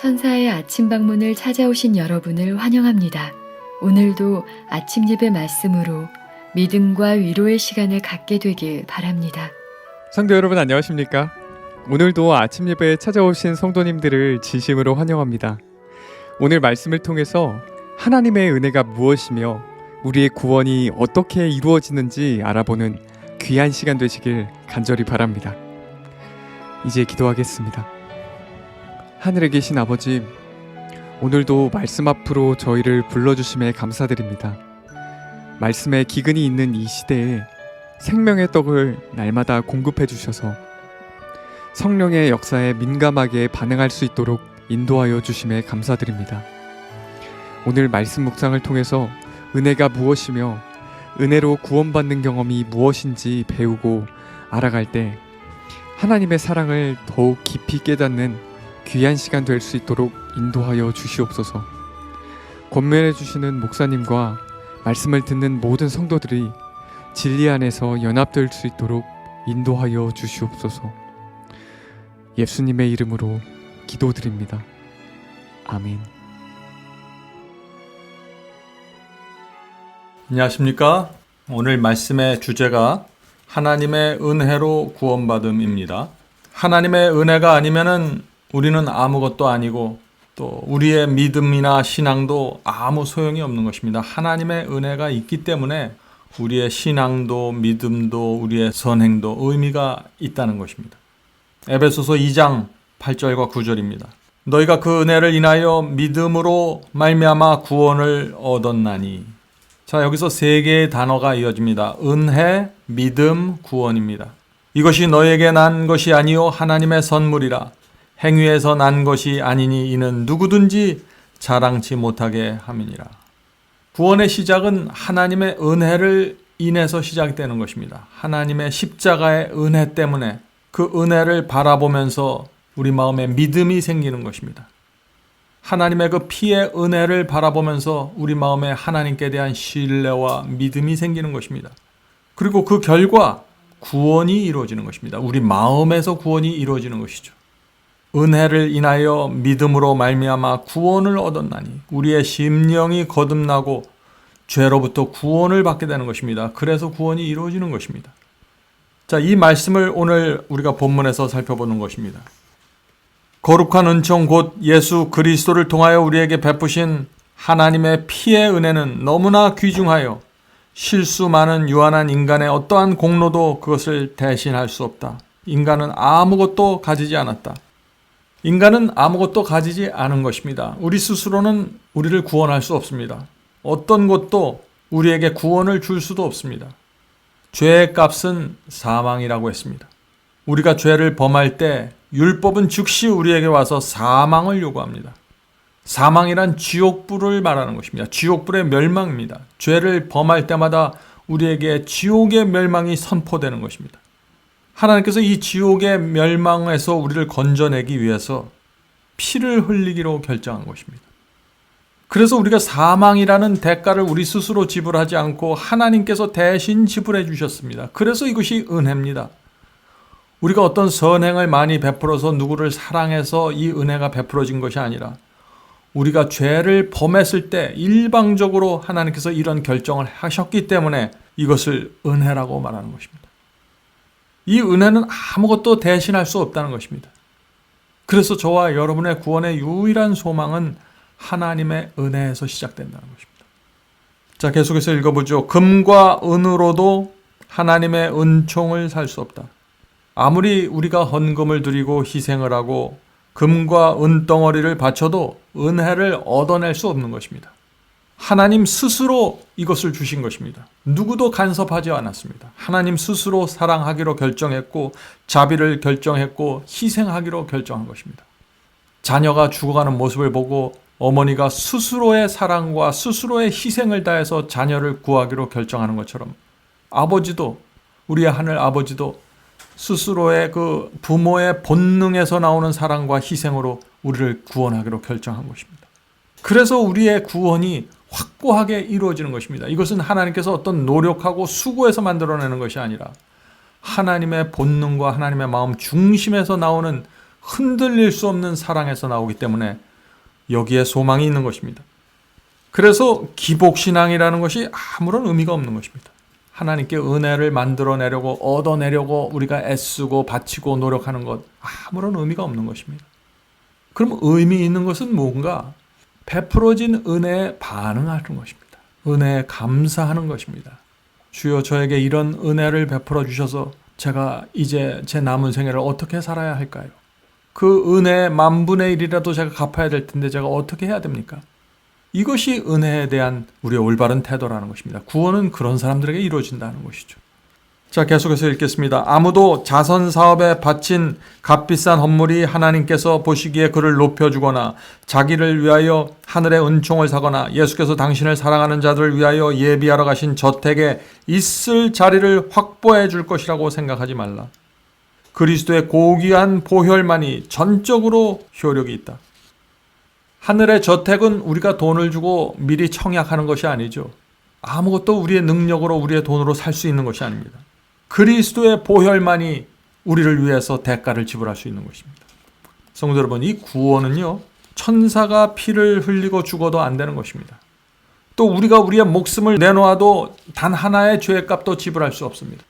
천사의 아침 방문을 찾아오신 여러분을 환영합니다. 오늘도 아침 예배 말씀으로 믿음과 위로의 시간을 갖게 되길 바랍니다. 성도 여러분 안녕하십니까? 오늘도 아침 예배에 찾아오신 성도님들을 진심으로 환영합니다. 오늘 말씀을 통해서 하나님의 은혜가 무엇이며 우리의 구원이 어떻게 이루어지는지 알아보는 귀한 시간 되시길 간절히 바랍니다. 이제 기도하겠습니다. 하늘에 계신 아버지, 오늘도 말씀 앞으로 저희를 불러주심에 감사드립니다. 말씀에 기근이 있는 이 시대에 생명의 떡을 날마다 공급해 주셔서 성령의 역사에 민감하게 반응할 수 있도록 인도하여 주심에 감사드립니다. 오늘 말씀 묵상을 통해서 은혜가 무엇이며 은혜로 구원받는 경험이 무엇인지 배우고 알아갈 때 하나님의 사랑을 더욱 깊이 깨닫는 귀한 시간 될 수 있도록 인도하여 주시옵소서. 권면해 주시는 목사님과 말씀을 듣는 모든 성도들이 진리 안에서 연합될 수 있도록 인도하여 주시옵소서. 예수님의 이름으로 기도드립니다. 아멘. 안녕하십니까? 오늘 말씀의 주제가 하나님의 은혜로 구원받음입니다. 하나님의 은혜가 아니면은 우리는 아무것도 아니고 또 우리의 믿음이나 신앙도 아무 소용이 없는 것입니다. 하나님의 은혜가 있기 때문에 우리의 신앙도 믿음도 우리의 선행도 의미가 있다는 것입니다. 에베소서 2장 8절과 9절입니다. 너희가 그 은혜를 인하여 믿음으로 말미암아 구원을 얻었나니 자, 여기서 세 개의 단어가 이어집니다. 은혜, 믿음, 구원입니다. 이것이 너에게 난 것이 아니요 하나님의 선물이라 행위에서 난 것이 아니니 이는 누구든지 자랑치 못하게 함이니라. 구원의 시작은 하나님의 은혜를 인해서 시작되는 것입니다. 하나님의 십자가의 은혜 때문에 그 은혜를 바라보면서 우리 마음에 믿음이 생기는 것입니다. 하나님의 그 피의 은혜를 바라보면서 우리 마음에 하나님께 대한 신뢰와 믿음이 생기는 것입니다. 그리고 그 결과 구원이 이루어지는 것입니다. 우리 마음에서 구원이 이루어지는 것이죠. 은혜를 인하여 믿음으로 말미암아 구원을 얻었나니 우리의 심령이 거듭나고 죄로부터 구원을 받게 되는 것입니다. 그래서 구원이 이루어지는 것입니다. 자, 이 말씀을 오늘 우리가 본문에서 살펴보는 것입니다. 거룩한 은총 곧 예수 그리스도를 통하여 우리에게 베푸신 하나님의 피의 은혜는 너무나 귀중하여 실수 많은 유한한 인간의 어떠한 공로도 그것을 대신할 수 없다. 인간은 아무것도 가지지 않았다. 인간은 아무것도 가지지 않은 것입니다. 우리 스스로는 우리를 구원할 수 없습니다. 어떤 것도 우리에게 구원을 줄 수도 없습니다. 죄의 값은 사망이라고 했습니다. 우리가 죄를 범할 때 율법은 즉시 우리에게 와서 사망을 요구합니다. 사망이란 지옥불을 말하는 것입니다. 지옥불의 멸망입니다. 죄를 범할 때마다 우리에게 지옥의 멸망이 선포되는 것입니다. 하나님께서 이 지옥의 멸망에서 우리를 건져내기 위해서 피를 흘리기로 결정한 것입니다. 그래서 우리가 사망이라는 대가를 우리 스스로 지불하지 않고 하나님께서 대신 지불해 주셨습니다. 그래서 이것이 은혜입니다. 우리가 어떤 선행을 많이 베풀어서 누구를 사랑해서 이 은혜가 베풀어진 것이 아니라 우리가 죄를 범했을 때 일방적으로 하나님께서 이런 결정을 하셨기 때문에 이것을 은혜라고 말하는 것입니다. 이 은혜는 아무것도 대신할 수 없다는 것입니다. 그래서 저와 여러분의 구원의 유일한 소망은 하나님의 은혜에서 시작된다는 것입니다. 자, 계속해서 읽어보죠. 금과 은으로도 하나님의 은총을 살 수 없다. 아무리 우리가 헌금을 드리고 희생을 하고 금과 은덩어리를 바쳐도 은혜를 얻어낼 수 없는 것입니다. 하나님 스스로 이것을 주신 것입니다. 누구도 간섭하지 않았습니다. 하나님 스스로 사랑하기로 결정했고 자비를 결정했고 희생하기로 결정한 것입니다. 자녀가 죽어가는 모습을 보고 어머니가 스스로의 사랑과 스스로의 희생을 다해서 자녀를 구하기로 결정하는 것처럼 아버지도 우리의 하늘 아버지도 스스로의 그 부모의 본능에서 나오는 사랑과 희생으로 우리를 구원하기로 결정한 것입니다. 그래서 우리의 구원이 확고하게 이루어지는 것입니다. 이것은 하나님께서 어떤 노력하고 수고해서 만들어내는 것이 아니라 하나님의 본능과 하나님의 마음 중심에서 나오는 흔들릴 수 없는 사랑에서 나오기 때문에 여기에 소망이 있는 것입니다. 그래서 기복신앙이라는 것이 아무런 의미가 없는 것입니다. 하나님께 은혜를 만들어내려고 얻어내려고 우리가 애쓰고 바치고 노력하는 것 아무런 의미가 없는 것입니다. 그럼 의미 있는 것은 뭔가 베풀어진 은혜에 반응하는 것입니다. 은혜에 감사하는 것입니다. 주여 저에게 이런 은혜를 베풀어 주셔서 제가 이제 제 남은 생애를 어떻게 살아야 할까요? 그 은혜 만분의 일이라도 제가 갚아야 될 텐데 제가 어떻게 해야 됩니까? 이것이 은혜에 대한 우리의 올바른 태도라는 것입니다. 구원은 그런 사람들에게 이루어진다는 것이죠. 자, 계속해서 읽겠습니다. 아무도 자선 사업에 바친 값비싼 헌물이 하나님께서 보시기에 그를 높여주거나 자기를 위하여 하늘의 은총을 사거나 예수께서 당신을 사랑하는 자들을 위하여 예비하러 가신 저택에 있을 자리를 확보해 줄 것이라고 생각하지 말라. 그리스도의 고귀한 보혈만이 전적으로 효력이 있다. 하늘의 저택은 우리가 돈을 주고 미리 청약하는 것이 아니죠. 아무것도 우리의 능력으로 우리의 돈으로 살 수 있는 것이 아닙니다. 그리스도의 보혈만이 우리를 위해서 대가를 지불할 수 있는 것입니다. 성도 여러분, 이 구원은요, 천사가 피를 흘리고 죽어도 안 되는 것입니다. 또 우리가 우리의 목숨을 내놓아도 단 하나의 죄의 값도 지불할 수 없습니다.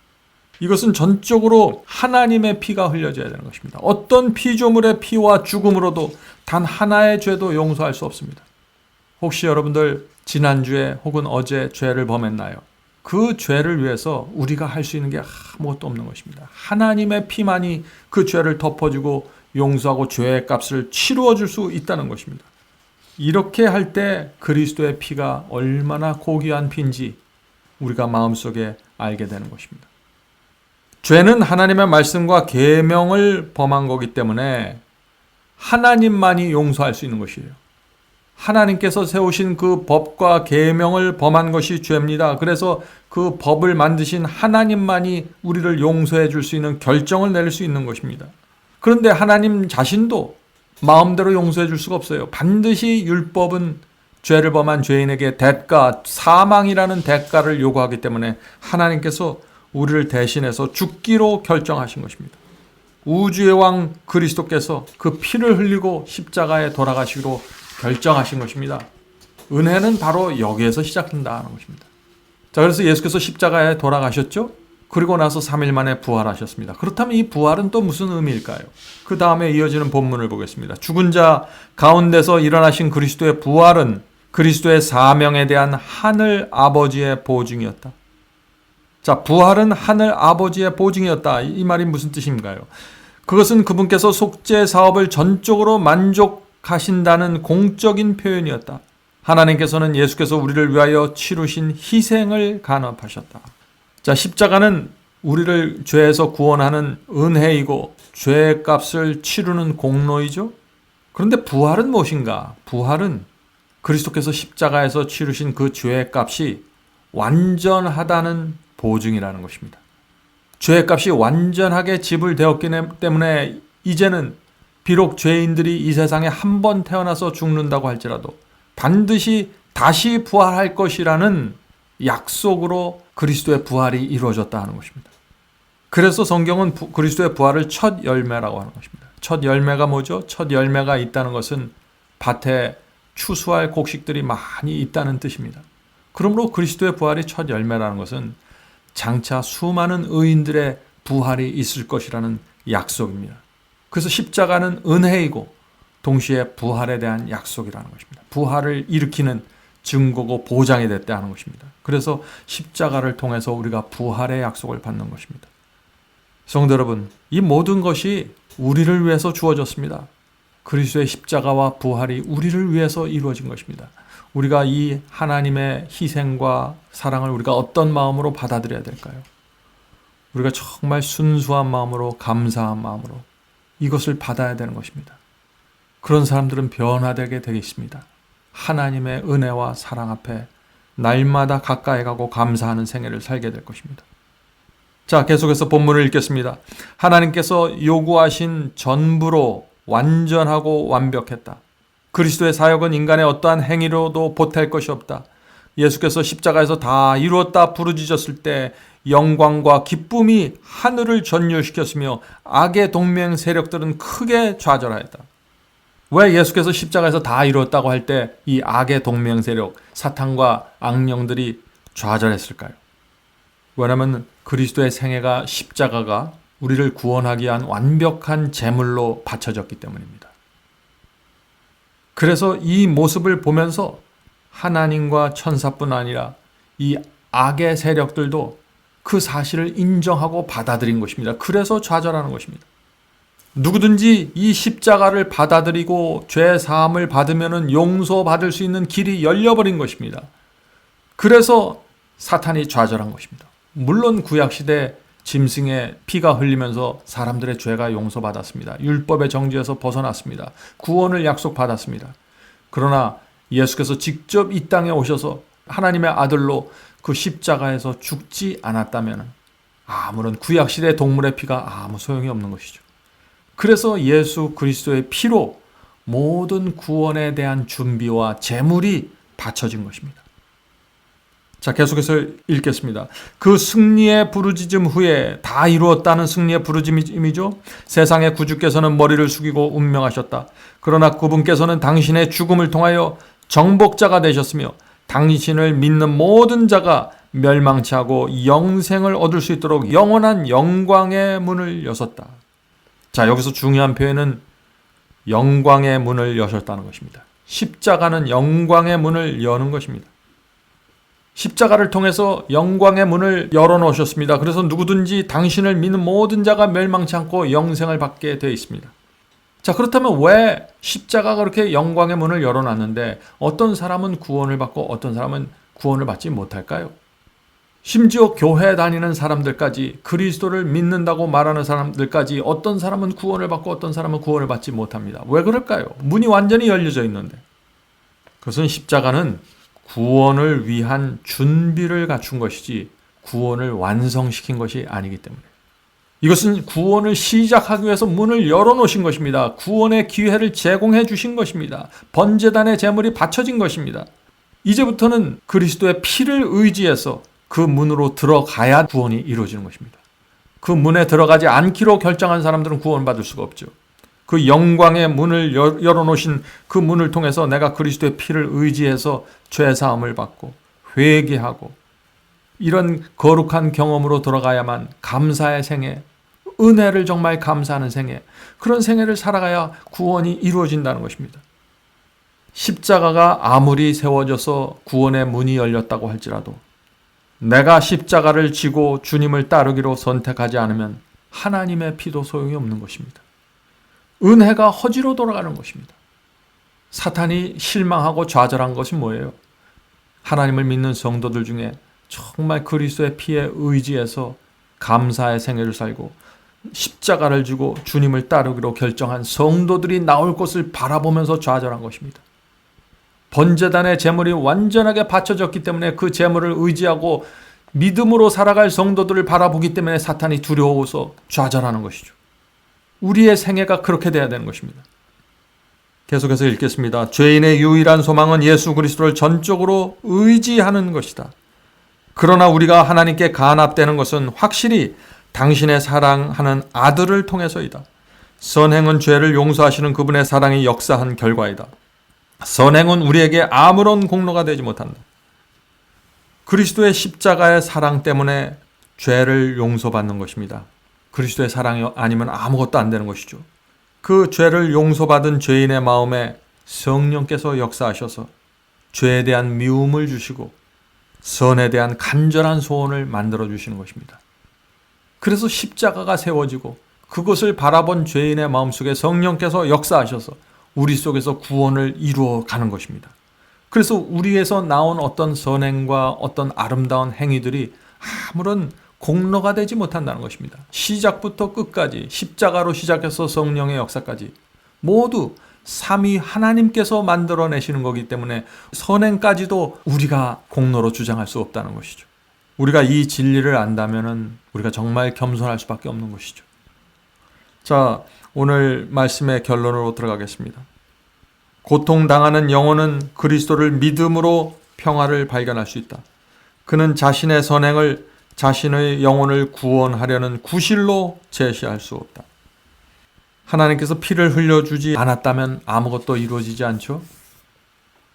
이것은 전적으로 하나님의 피가 흘려져야 되는 것입니다. 어떤 피조물의 피와 죽음으로도 단 하나의 죄도 용서할 수 없습니다. 혹시 여러분들 지난주에 혹은 어제 죄를 범했나요? 그 죄를 위해서 우리가 할 수 있는 게 아무것도 없는 것입니다. 하나님의 피만이 그 죄를 덮어주고 용서하고 죄의 값을 치루어 줄 수 있다는 것입니다. 이렇게 할 때 그리스도의 피가 얼마나 고귀한 피인지 우리가 마음속에 알게 되는 것입니다. 죄는 하나님의 말씀과 계명을 범한 거기 때문에 하나님만이 용서할 수 있는 것이에요. 하나님께서 세우신 그 법과 계명을 범한 것이 죄입니다. 그래서 그 법을 만드신 하나님만이 우리를 용서해 줄 수 있는 결정을 내릴 수 있는 것입니다. 그런데 하나님 자신도 마음대로 용서해 줄 수가 없어요. 반드시 율법은 죄를 범한 죄인에게 대가, 사망이라는 대가를 요구하기 때문에 하나님께서 우리를 대신해서 죽기로 결정하신 것입니다. 우주의 왕 그리스도께서 그 피를 흘리고 십자가에 돌아가시기로 결정하신 것입니다. 은혜는 바로 여기에서 시작된다는 것입니다. 자, 그래서 예수께서 십자가에 돌아가셨죠? 그리고 나서 3일 만에 부활하셨습니다. 그렇다면 이 부활은 또 무슨 의미일까요? 그 다음에 이어지는 본문을 보겠습니다. 죽은 자 가운데서 일어나신 그리스도의 부활은 그리스도의 사명에 대한 하늘 아버지의 보증이었다. 자, 부활은 하늘 아버지의 보증이었다. 이 말이 무슨 뜻인가요? 그것은 그분께서 속죄 사업을 전적으로 만족 하신다는 공적인 표현이었다. 하나님께서는 예수께서 우리를 위하여 치루신 희생을 간업하셨다. 자, 십자가는 우리를 죄에서 구원하는 은혜이고 죄의 값을 치르는 공로이죠. 그런데 부활은 무엇인가? 부활은 그리스도께서 십자가에서 치르신 그 죄의 값이 완전하다는 보증이라는 것입니다. 죄의 값이 완전하게 지불되었기 때문에 이제는 비록 죄인들이 이 세상에 한 번 태어나서 죽는다고 할지라도 반드시 다시 부활할 것이라는 약속으로 그리스도의 부활이 이루어졌다 하는 것입니다. 그래서 성경은 부, 그리스도의 부활을 첫 열매라고 하는 것입니다. 첫 열매가 뭐죠? 첫 열매가 있다는 것은 밭에 추수할 곡식들이 많이 있다는 뜻입니다. 그러므로 그리스도의 부활이 첫 열매라는 것은 장차 수많은 의인들의 부활이 있을 것이라는 약속입니다. 그래서 십자가는 은혜이고 동시에 부활에 대한 약속이라는 것입니다. 부활을 일으키는 증거고 보장이 됐다 하는 것입니다. 그래서 십자가를 통해서 우리가 부활의 약속을 받는 것입니다. 성도 여러분, 이 모든 것이 우리를 위해서 주어졌습니다. 그리스도의 십자가와 부활이 우리를 위해서 이루어진 것입니다. 우리가 이 하나님의 희생과 사랑을 우리가 어떤 마음으로 받아들여야 될까요? 우리가 정말 순수한 마음으로 감사한 마음으로 이것을 받아야 되는 것입니다. 그런 사람들은 변화되게 되겠습니다. 하나님의 은혜와 사랑 앞에 날마다 가까이 가고 감사하는 생애를 살게 될 것입니다. 자, 계속해서 본문을 읽겠습니다. 하나님께서 요구하신 전부로 완전하고 완벽했다. 그리스도의 사역은 인간의 어떠한 행위로도 보탤 것이 없다. 예수께서 십자가에서 다 이루었다 부르짖었을 때 영광과 기쁨이 하늘을 전율시켰으며 악의 동맹 세력들은 크게 좌절하였다. 왜 예수께서 십자가에서 다 이루었다고 할 때 이 악의 동명 세력, 사탄과 악령들이 좌절했을까요? 왜냐하면 그리스도의 생애가 십자가가 우리를 구원하기 위한 완벽한 제물로 바쳐졌기 때문입니다. 그래서 이 모습을 보면서 하나님과 천사뿐 아니라 이 악의 세력들도 그 사실을 인정하고 받아들인 것입니다. 그래서 좌절하는 것입니다. 누구든지 이 십자가를 받아들이고 죄 사함을 받으면 용서받을 수 있는 길이 열려버린 것입니다. 그래서 사탄이 좌절한 것입니다. 물론 구약 시대 짐승의 피가 흘리면서 사람들의 죄가 용서받았습니다. 율법의 정지에서 벗어났습니다. 구원을 약속받았습니다. 그러나 예수께서 직접 이 땅에 오셔서 하나님의 아들로 그 십자가에서 죽지 않았다면 아무런 구약 시대 동물의 피가 아무 소용이 없는 것이죠. 그래서 예수 그리스도의 피로 모든 구원에 대한 준비와 재물이 바쳐진 것입니다. 자, 계속해서 읽겠습니다. 그 승리의 부르짖음 후에 다 이루었다는 승리의 부르짖음이죠. 세상의 구주께서는 머리를 숙이고 운명하셨다. 그러나 그분께서는 당신의 죽음을 통하여 정복자가 되셨으며 당신을 믿는 모든 자가 멸망치 않고 영생을 얻을 수 있도록 영원한 영광의 문을 여셨다. 자, 여기서 중요한 표현은 영광의 문을 여셨다는 것입니다. 십자가는 영광의 문을 여는 것입니다. 십자가를 통해서 영광의 문을 열어놓으셨습니다. 그래서 누구든지 당신을 믿는 모든 자가 멸망치 않고 영생을 받게 되어 있습니다. 자, 그렇다면 왜 십자가가 그렇게 영광의 문을 열어놨는데 어떤 사람은 구원을 받고 어떤 사람은 구원을 받지 못할까요? 심지어 교회 다니는 사람들까지 그리스도를 믿는다고 말하는 사람들까지 어떤 사람은 구원을 받고 어떤 사람은 구원을 받지 못합니다. 왜 그럴까요? 문이 완전히 열려져 있는데. 그것은 십자가는 구원을 위한 준비를 갖춘 것이지 구원을 완성시킨 것이 아니기 때문에. 이것은 구원을 시작하기 위해서 문을 열어놓으신 것입니다. 구원의 기회를 제공해 주신 것입니다. 번제단의 제물이 바쳐진 것입니다. 이제부터는 그리스도의 피를 의지해서 그 문으로 들어가야 구원이 이루어지는 것입니다. 그 문에 들어가지 않기로 결정한 사람들은 구원받을 수가 없죠. 그 영광의 문을 열- 열어놓으신 그 문을 통해서 내가 그리스도의 피를 의지해서 죄사함을 받고 회개하고 이런 거룩한 경험으로 들어가야만 감사의 생애, 은혜를 정말 감사하는 생애, 그런 생애를 살아가야 구원이 이루어진다는 것입니다. 십자가가 아무리 세워져서 구원의 문이 열렸다고 할지라도 내가 십자가를 지고 주님을 따르기로 선택하지 않으면 하나님의 피도 소용이 없는 것입니다. 은혜가 허지로 돌아가는 것입니다. 사탄이 실망하고 좌절한 것이 뭐예요? 하나님을 믿는 성도들 중에 정말 그리스도의 피에 의지해서 감사의 생애를 살고 십자가를 지고 주님을 따르기로 결정한 성도들이 나올 것을 바라보면서 좌절한 것입니다. 번제단의 제물이 완전하게 바쳐졌기 때문에 그 제물을 의지하고 믿음으로 살아갈 성도들을 바라보기 때문에 사탄이 두려워서 좌절하는 것이죠. 우리의 생애가 그렇게 돼야 되는 것입니다. 계속해서 읽겠습니다. 죄인의 유일한 소망은 예수 그리스도를 전적으로 의지하는 것이다. 그러나 우리가 하나님께 간합되는 것은 확실히 당신의 사랑하는 아들을 통해서이다. 선행은 죄를 용서하시는 그분의 사랑이 역사한 결과이다. 선행은 우리에게 아무런 공로가 되지 못한다. 그리스도의 십자가의 사랑 때문에 죄를 용서받는 것입니다. 그리스도의 사랑이 아니면 아무것도 안 되는 것이죠. 그 죄를 용서받은 죄인의 마음에 성령께서 역사하셔서 죄에 대한 미움을 주시고 선에 대한 간절한 소원을 만들어 주시는 것입니다. 그래서 십자가가 세워지고 그것을 바라본 죄인의 마음속에 성령께서 역사하셔서 우리 속에서 구원을 이루어 가는 것입니다. 그래서 우리에서 나온 어떤 선행과 어떤 아름다운 행위들이 아무런 공로가 되지 못한다는 것입니다. 시작부터 끝까지 십자가로 시작해서 성령의 역사까지 모두 삼위 하나님께서 만들어내시는 거기 때문에 선행까지도 우리가 공로로 주장할 수 없다는 것이죠. 우리가 이 진리를 안다면은 우리가 정말 겸손할 수밖에 없는 것이죠. 자, 오늘 말씀의 결론으로 들어가겠습니다. 고통당하는 영혼은 그리스도를 믿음으로 평화를 발견할 수 있다. 그는 자신의 선행을 자신의 영혼을 구원하려는 구실로 제시할 수 없다. 하나님께서 피를 흘려주지 않았다면 아무것도 이루어지지 않죠.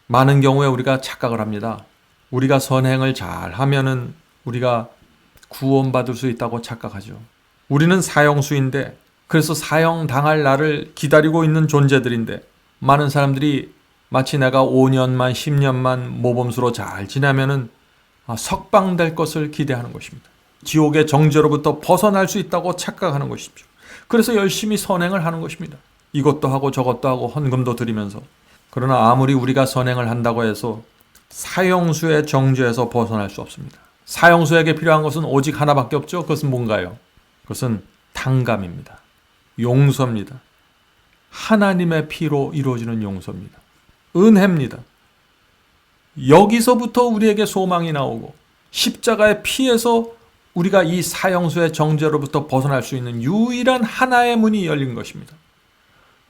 많은 경우에 우리가 착각을 합니다. 우리가 선행을 잘 하면은 우리가 구원받을 수 있다고 착각하죠. 우리는 사형수인데 그래서 사형 당할 날을 기다리고 있는 존재들인데 많은 사람들이 마치 내가 5년만 10년만 모범수로 잘 지나면은 아, 석방될 것을 기대하는 것입니다. 지옥의 정죄로부터 벗어날 수 있다고 착각하는 것이죠. 그래서 열심히 선행을 하는 것입니다. 이것도 하고 저것도 하고 헌금도 드리면서 그러나 아무리 우리가 선행을 한다고 해서 사형수의 정죄에서 벗어날 수 없습니다. 사형수에게 필요한 것은 오직 하나밖에 없죠. 그것은 뭔가요? 그것은 탕감입니다. 용서입니다. 하나님의 피로 이루어지는 용서입니다. 은혜입니다. 여기서부터 우리에게 소망이 나오고 십자가의 피에서 우리가 이 사형수의 정죄로부터 벗어날 수 있는 유일한 하나의 문이 열린 것입니다.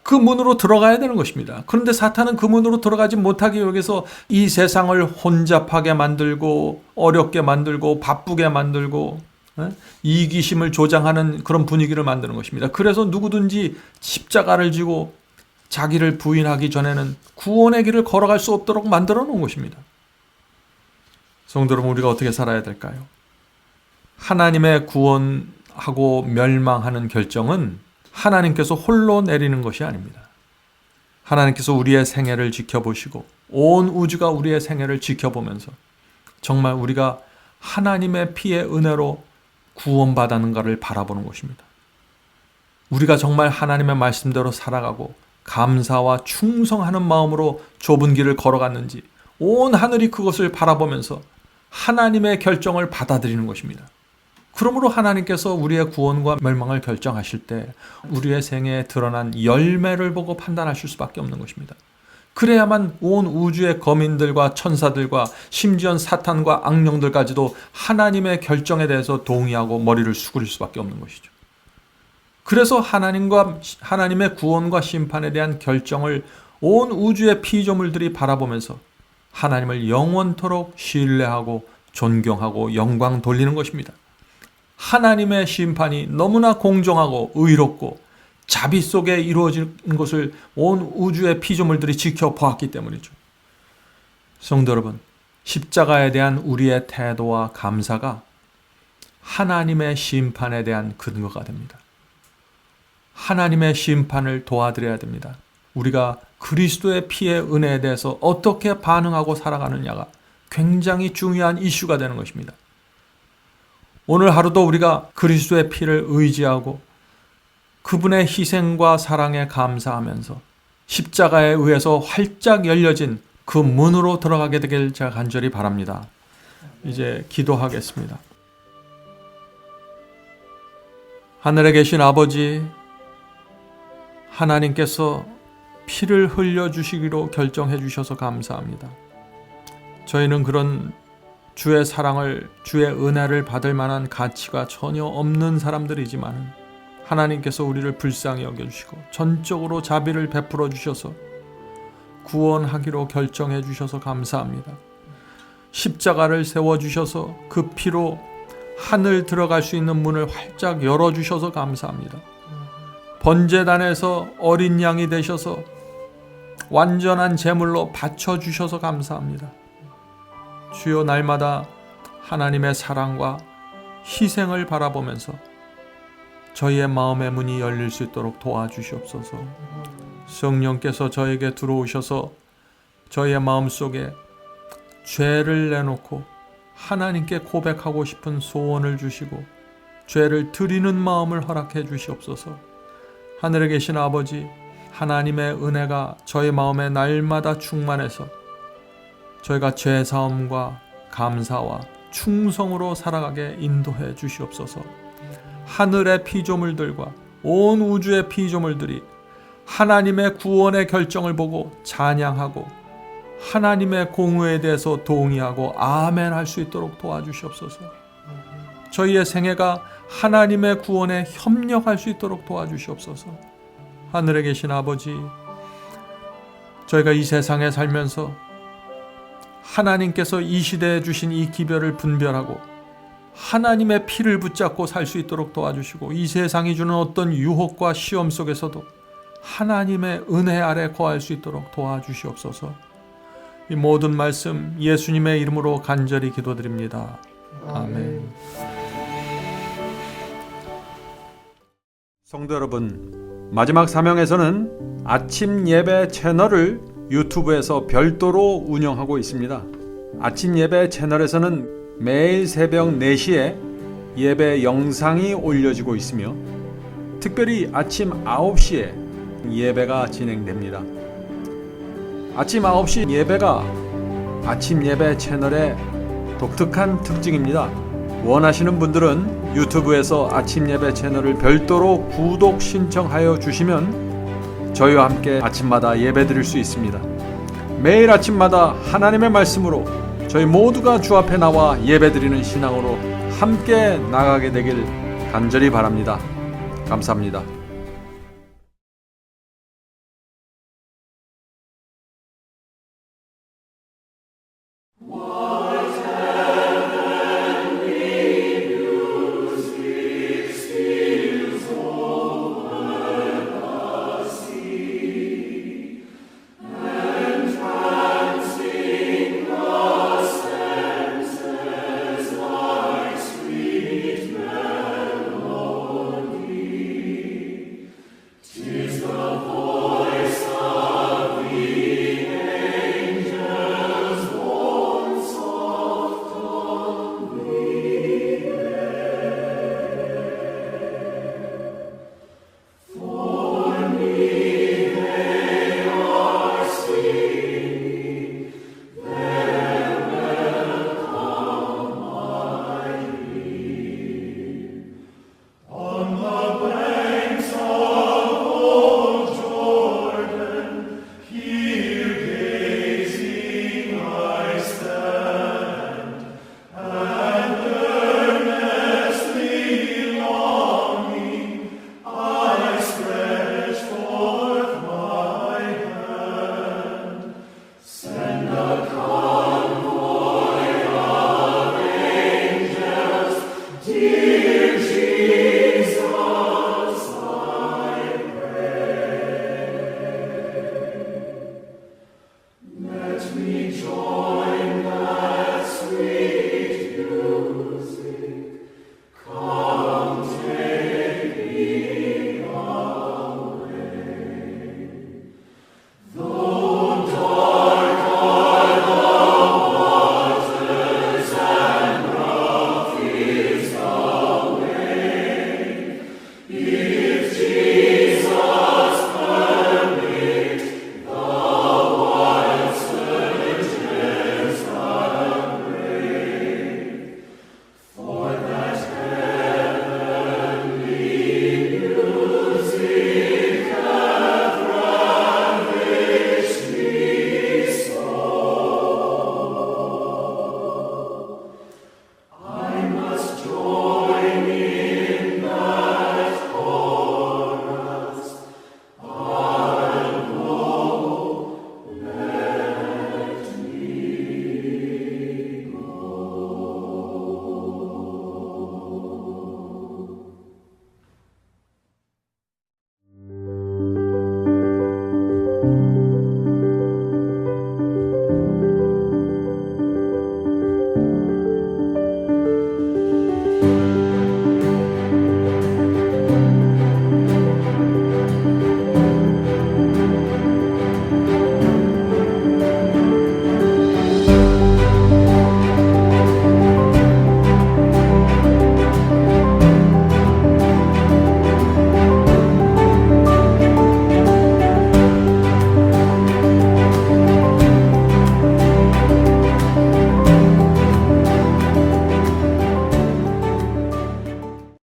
그 문으로 들어가야 되는 것입니다. 그런데 사탄은 그 문으로 들어가지 못하기 위해서 이 세상을 혼잡하게 만들고 어렵게 만들고 바쁘게 만들고 예? 이기심을 조장하는 그런 분위기를 만드는 것입니다. 그래서 누구든지 십자가를 지고 자기를 부인하기 전에는 구원의 길을 걸어갈 수 없도록 만들어 놓은 것입니다. 성도 여러분, 우리가 어떻게 살아야 될까요? 하나님의 구원하고 멸망하는 결정은 하나님께서 홀로 내리는 것이 아닙니다. 하나님께서 우리의 생애를 지켜보시고 온 우주가 우리의 생애를 지켜보면서 정말 우리가 하나님의 피의 은혜로 구원받았는가를 바라보는 것입니다. 우리가 정말 하나님의 말씀대로 살아가고 감사와 충성하는 마음으로 좁은 길을 걸어갔는지 온 하늘이 그것을 바라보면서 하나님의 결정을 받아들이는 것입니다. 그러므로 하나님께서 우리의 구원과 멸망을 결정하실 때 우리의 생애에 드러난 열매를 보고 판단하실 수밖에 없는 것입니다. 그래야만 온 우주의 거민들과 천사들과 심지어 사탄과 악령들까지도 하나님의 결정에 대해서 동의하고 머리를 수그릴 수밖에 없는 것이죠. 그래서 하나님과 하나님의 구원과 심판에 대한 결정을 온 우주의 피조물들이 바라보면서 하나님을 영원토록 신뢰하고 존경하고 영광 돌리는 것입니다. 하나님의 심판이 너무나 공정하고 의롭고 자비 속에 이루어진 것을 온 우주의 피조물들이 지켜보았기 때문이죠. 성도 여러분, 십자가에 대한 우리의 태도와 감사가 하나님의 심판에 대한 근거가 됩니다. 하나님의 심판을 도와드려야 됩니다. 우리가 그리스도의 피의 은혜에 대해서 어떻게 반응하고 살아가느냐가 굉장히 중요한 이슈가 되는 것입니다. 오늘 하루도 우리가 그리스도의 피를 의지하고 그분의 희생과 사랑에 감사하면서 십자가에 의해서 활짝 열려진 그 문으로 들어가게 되길 제가 간절히 바랍니다. 이제 기도하겠습니다. 하늘에 계신 아버지, 하나님께서 피를 흘려주시기로 결정해 주셔서 감사합니다. 저희는 그런 주의 사랑을, 주의 은혜를 받을 만한 가치가 전혀 없는 사람들이지만 하나님께서 우리를 불쌍히 여겨주시고 전적으로 자비를 베풀어 주셔서 구원하기로 결정해 주셔서 감사합니다. 십자가를 세워 주셔서 그 피로 하늘 들어갈 수 있는 문을 활짝 열어 주셔서 감사합니다. 번제단에서 어린 양이 되셔서 완전한 제물로 바쳐 주셔서 감사합니다. 주여 날마다 하나님의 사랑과 희생을 바라보면서 저희의 마음의 문이 열릴 수 있도록 도와주시옵소서. 성령께서 저에게 들어오셔서 저희의 마음 속에 죄를 내놓고 하나님께 고백하고 싶은 소원을 주시고 죄를 드리는 마음을 허락해 주시옵소서. 하늘에 계신 아버지, 하나님의 은혜가 저희 마음에 날마다 충만해서 저희가 죄 사함과 감사와 충성으로 살아가게 인도해 주시옵소서. 하늘의 피조물들과 온 우주의 피조물들이 하나님의 구원의 결정을 보고 찬양하고 하나님의 공의에 대해서 동의하고 아멘 할 수 있도록 도와주시옵소서. 저희의 생애가 하나님의 구원에 협력할 수 있도록 도와주시옵소서. 하늘에 계신 아버지, 저희가 이 세상에 살면서 하나님께서 이 시대에 주신 이 기별을 분별하고 하나님의 피를 붙잡고 살 수 있도록 도와주시고 이 세상이 주는 어떤 유혹과 시험 속에서도 하나님의 은혜 아래 거할 수 있도록 도와주시옵소서. 이 모든 말씀 예수님의 이름으로 간절히 기도드립니다. 아멘. 성도 여러분, 마지막 사명에서는 아침 예배 채널을 유튜브에서 별도로 운영하고 있습니다. 아침 예배 채널에서는 매일 새벽 4시에 예배 영상이 올려지고 있으며 특별히 아침 9시에 예배가 진행됩니다. 아침 9시 예배가 아침 예배 채널의 독특한 특징입니다. 원하시는 분들은 유튜브에서 아침 예배 채널을 별도로 구독 신청하여 주시면 저희와 함께 아침마다 예배 드릴 수 있습니다. 매일 아침마다 하나님의 말씀으로 저희 모두가 주 앞에 나와 예배 드리는 신앙으로 함께 나가게 되길 간절히 바랍니다. 감사합니다.